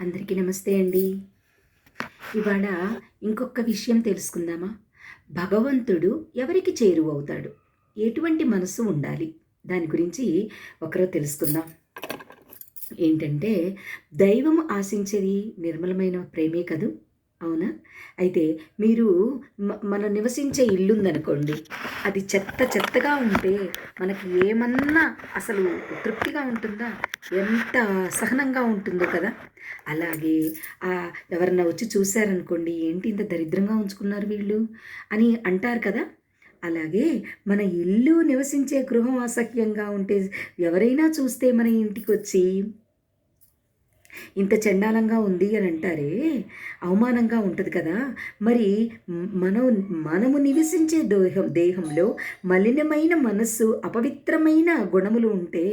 అందరికీ నమస్తే అండి. ఇవాళ ఇంకొక విషయం తెలుసుకుందామా? భగవంతుడు ఎవరికి చేరువవుతాడు? ఎటువంటి మనసు ఉండాలి? దాని గురించి ఒకరో తెలుసుకుందాం. ఏంటంటే దైవం ఆశించేది నిర్మలమైన ప్రేమే కదూ? అవునా? అయితే మీరు మనం నివసించే ఇల్లు ఉందనుకోండి అది చెత్త చెత్తగా ఉంటే మనకి ఏమన్నా అసలు తృప్తిగా ఉంటుందా? ఎంత సహనంగా ఉంటుందో కదా? అలాగే ఎవరన్నా వచ్చి చూశారనుకోండి ఏంటి ఇంత దరిద్రంగా ఉంచుకున్నారు వీళ్ళు? అని అంటారు కదా? అలాగే మన ఇల్లు నివసించే గృహం అసహ్యంగా ఉంటే ఎవరైనా చూస్తే మన ఇంటికి వచ్చి ఇంత చండాలంగా ఉంది అని అంటారే? అవమానంగా ఉంటుంది కదా. మరి మనం మనము నివసించే దేహం దేహంలో మలినమైన మనస్సు అపవిత్రమైన గుణములు ఉంటే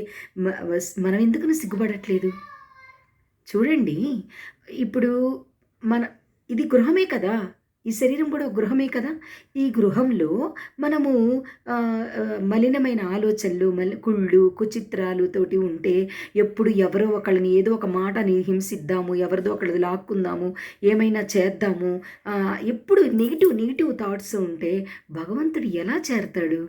మనం ఎందుకు సిగ్గుపడట్లేదు? చూడండి. ఇప్పుడు మన ఇది గృహమే కదా. ఈ శరీరం కూడా గృహమే కదా? ఈ గృహంలో మనము మలినమైన ఆలోచనలు మలి కుళ్ళు కుచిత్రాలు తోటి ఉంటే ఎప్పుడు ఎవరో ఒకళ్ళని ఏదో ఒక మాటని హింసిద్దాము ఎవరిదో ఒకళ్ళది లాక్కుందాము ఏమైనా చేద్దాము ఎప్పుడు నెగిటివ్ నెగిటివ్ థాట్స్ ఉంటే భగవంతుడు ఎలా చేరతాడు?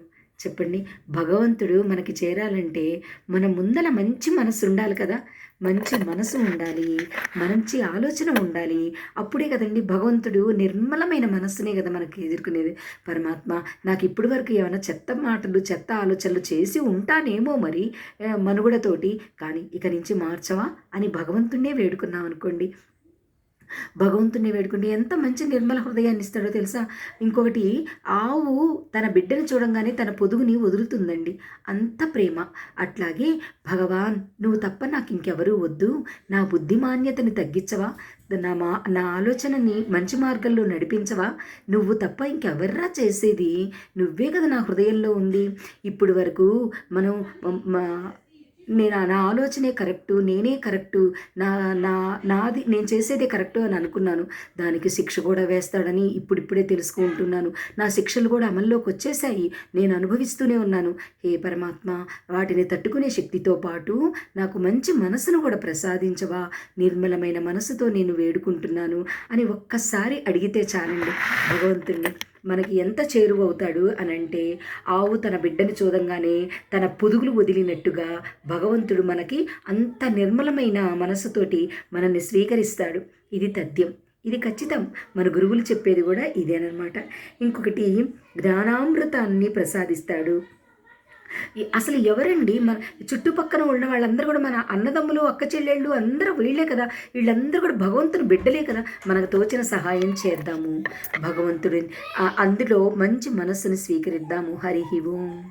చెప్పండి. భగవంతుడు మనకి చేరాలంటే మన ముందల మంచి మనసు ఉండాలి కదా. మంచి మనసు ఉండాలి. మంచి ఆలోచన ఉండాలి. అప్పుడే కదండి భగవంతుడు నిర్మలమైన మనస్సునే కదా మనకి ఎదుర్కొనేది. పరమాత్మ నాకు ఇప్పటి వరకు ఏమైనా చెత్త మాటలు చెత్త ఆలోచనలు చేసి ఉంటానేమో మరి మనుగడతోటి. కానీ ఇక నుంచి మార్చవా అని భగవంతుడినే వేడుకున్నాం అనుకోండి. భగవంతుని వేడుకుంటే ఎంత మంచి నిర్మల హృదయాన్ని ఇస్తాడో తెలుసా? ఇంకొకటి ఆవు తన బిడ్డను చూడంగానే తన పొదుగుని వదులుతుందండి. అంత ప్రేమ. అట్లాగే భగవాన్ నువ్వు తప్ప నాకు ఇంకెవరూ వద్దు. నా బుద్ధిమాన్యతని తగ్గించవా? నా మా నా ఆలోచనని మంచి మార్గంలో నడిపించవా? నువ్వు తప్ప ఇంకెవర్రా చేసేది? నువ్వే కదా నా హృదయంలో ఉంది. ఇప్పుడు వరకు మనం నేను నా ఆలోచనే కరెక్టు నేనే కరెక్టు నా నా నాది నేను చేసేదే కరెక్టు అని అనుకున్నాను. దానికి శిక్ష కూడా వేస్తాడని ఇప్పుడిప్పుడే తెలుసుకుంటున్నాను. నా శిక్షలు కూడా అమల్లోకి వచ్చేసాయి నేను అనుభవిస్తూనే ఉన్నాను. హే పరమాత్మ వాటిని తట్టుకునే శక్తితో పాటు నాకు మంచి మనసును కూడా ప్రసాదించవా? నిర్మలమైన మనసుతో నేను వేడుకుంటున్నాను అని ఒక్కసారి అడిగితే చాలండి భగవంతుణ్ణి. మనకి ఎంత చేరువవుతాడు అని అంటే ఆవు తన బిడ్డను చూడంగానే తన పొదుగులు వదిలినట్టుగా భగవంతుడు మనకి అంత నిర్మలమైన మనసుతోటి మనల్ని స్వీకరిస్తాడు. ఇది తథ్యం. ఇది ఖచ్చితం. మన గురువులు చెప్పేది కూడా ఇదేనమాట ఇంకొకటి జ్ఞానామృతాన్ని ప్రసాదిస్తాడు. అసలు ఎవరండి? మన చుట్టుపక్కన ఉన్న వాళ్ళందరూ కూడా మన అన్నదమ్ములు అక్క చెల్లెళ్ళు అందరూ వీళ్ళే కదా. వీళ్ళందరూ కూడా భగవంతుని బిడ్డలే కదా. మనకు తోచిన సహాయం చేద్దాము. భగవంతుడి అందులో మంచి మనస్సును స్వీకరిద్దాము. హరి ఓం.